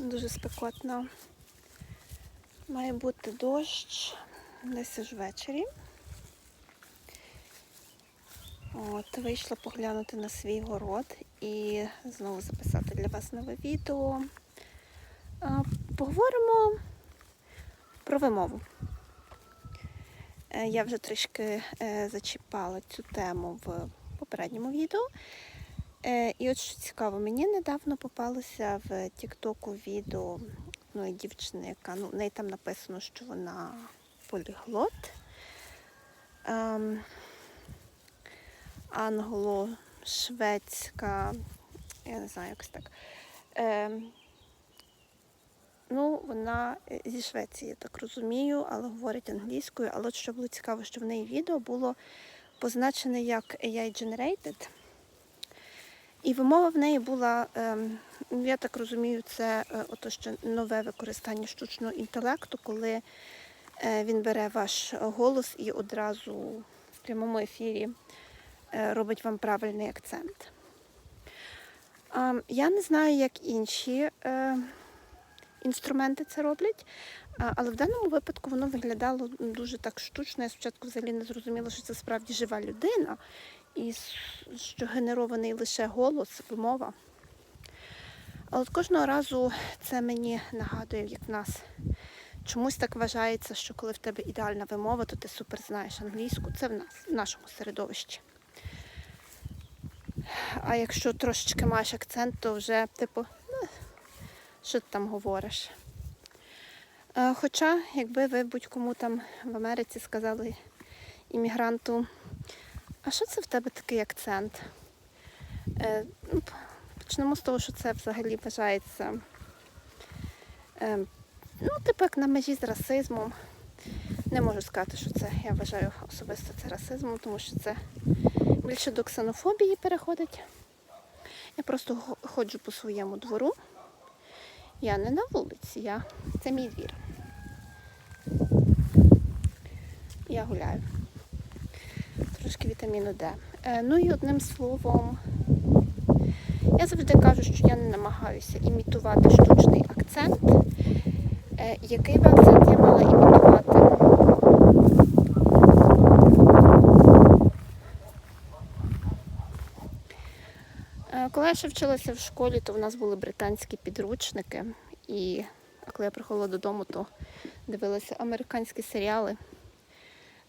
Дуже спекотно. Має бути дощ десь аж ввечері. От, вийшла поглянути на свій город і знову записати для вас нове відео. Поговоримо про вимову. Е, Я вже трішки е, зачіпала цю тему в попередньому відео. Е, І от що цікаво, мені недавно попалося в Тіктоку відео одної дівчини, яка ну, в неї там написано, що вона поліглот. Ем, англо-шведська, я не знаю, якось так. Ем, ну, вона е, зі Швеції, я так розумію, але говорить англійською. Але от що було цікаво, що в неї відео було позначене як AI Generated. І вимова в неї була, ем, я так розумію, це е, ото ще нове використання штучного інтелекту, коли е, він бере ваш голос і одразу в прямому ефірі е, робить вам правильний акцент. Ем, Я не знаю, як інші інструменти це роблять, але в даному випадку воно виглядало дуже так штучно. Я спочатку взагалі не зрозуміла, що це справді жива людина, і що генерований лише голос, вимова. Але кожного разу це мені нагадує, як в нас чомусь так вважається, що коли в тебе ідеальна вимова, то ти супер знаєш англійську. Це в нас, в нашому середовищі. А якщо трошечки маєш акцент, то вже типу, «Ну, що ти там говориш? Е, Хоча, якби ви будь-кому там в Америці сказали іммігранту, а що це в тебе такий акцент? Е, ну, Почнемо з того, що це взагалі вважається е, ну, типу як на межі з расизмом. Не можу сказати, що це, я вважаю особисто це расизмом, тому що це більше до ксенофобії переходить. Я просто ходжу по своєму двору. Я не на вулиці, я... це мій двір. Я гуляю. Трошки вітаміну Д. Е, ну і одним словом, я завжди кажу, що я не намагаюся імітувати штучний акцент. Е, який би акцент я мала імітувати? Е, Коли я ще вчилася в школі, то в нас були британські підручники. І коли я приходила додому, то дивилася американські серіали.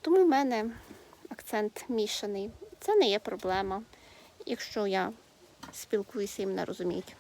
Тому в мене акцент мішаний. Це не є проблема, якщо я спілкуюся і мене розуміють.